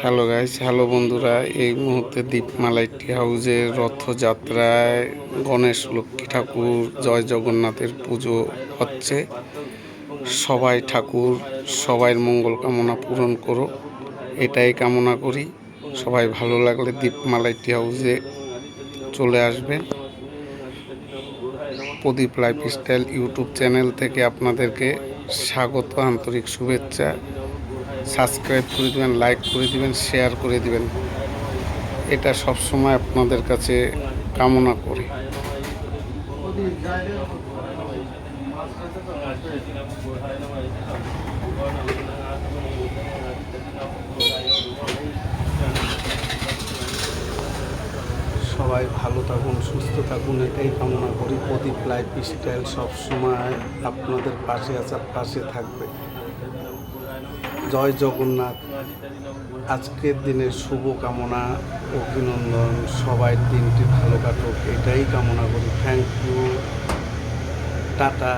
Hello guys hello বন্ধুরা। এই মুহূর্তে দীপমালা টি হাউসের রথযাত্রায় গণেশ লক্ষ্মী ঠাকুর, জয় জগন্নাথের পুজো হচ্ছে। সবাই ঠাকুর সবাই মঙ্গল কামনা পূরণ করো। এটাই কামনা করি। সবাই ভালো লাগলে দীপমালা টি হাউসে চলে আসবেন। Pradip lifestyle YouTube channel থেকে আপনাদেরকে স্বাগত, আন্তরিক শুভেচ্ছা। সাবস্ক্রাইব করে দেবেন লাইক করে দিবেন শেয়ার করে দিবেন। এটা সব সময় আপনাদের কাছে কামনা করি। সবাই ভালো থাকুন, সুস্থ থাকুন, এটাই কামনা করি। প্রদীপ লাইফ স্টাইল সবসময় আপনাদের পাশে আসার পাশে থাকবে। জয় জগন্নাথ। আজকের দিনের শুভ কামনা, অভিনন্দন। সবাই দিনটি ভালো কাটুক। এটাই কামনা করি। Thank you ta-ta.